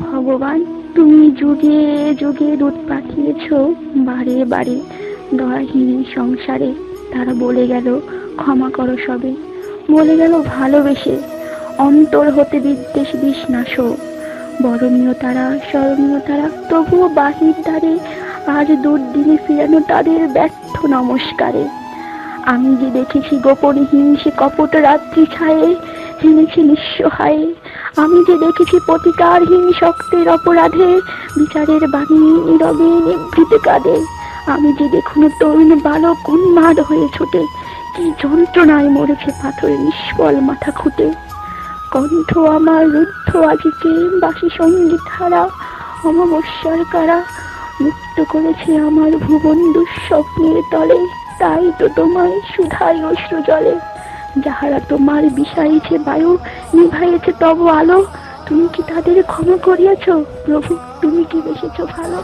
ভগবান, তুমি যুগে যুগে দুধ পাঠিয়েছ, বারে বারে দয়াহীন সংসারে। তারা বলে গেল, ক্ষমা করো সবে। বলে গেল, ভালোবেসে অন্তর হতে বিদ্বেষ বিষ নাশো বরণীয় তারা, স্মরণীয় তারা, তবুও বাহির দ্বারে আজ দুর্দিনে ফিরানো তাদের ব্যর্থ নমস্কারে। আমি যে দেখেছি গোপনে হিংসে কপট রাত্রি ছায়ে, হেনেছে নিঃসহায়ে আমি যে দেখেছি প্রতিকারহীন শক্তের অপরাধে, বিচারের বাণী নীরবে নিভৃতে কাঁদে। আমি যে দেখুন তরুণ বালক উন্মাদ হয়ে ছোটে, কি যন্ত্রণায় মরেছে পাথরে নিষ্ফল মাথা খুঁটে। কণ্ঠ আমার রুদ্ধ আজিকে বাসি সংগীত হারা অমাবস্যার কারা মুক্ত করেছে আমার ভুবন দুঃস্বপ্নের তলে, তাই তো তোমায় সুধাই অশ্রু জলে। যাহারা তোমার বিষাইছে বায়ু নিভাইছে তব আলো, তুমি কি তাদের ক্ষমা করিয়াছ? প্রভু, তুমি কি বেসেছ ভালো?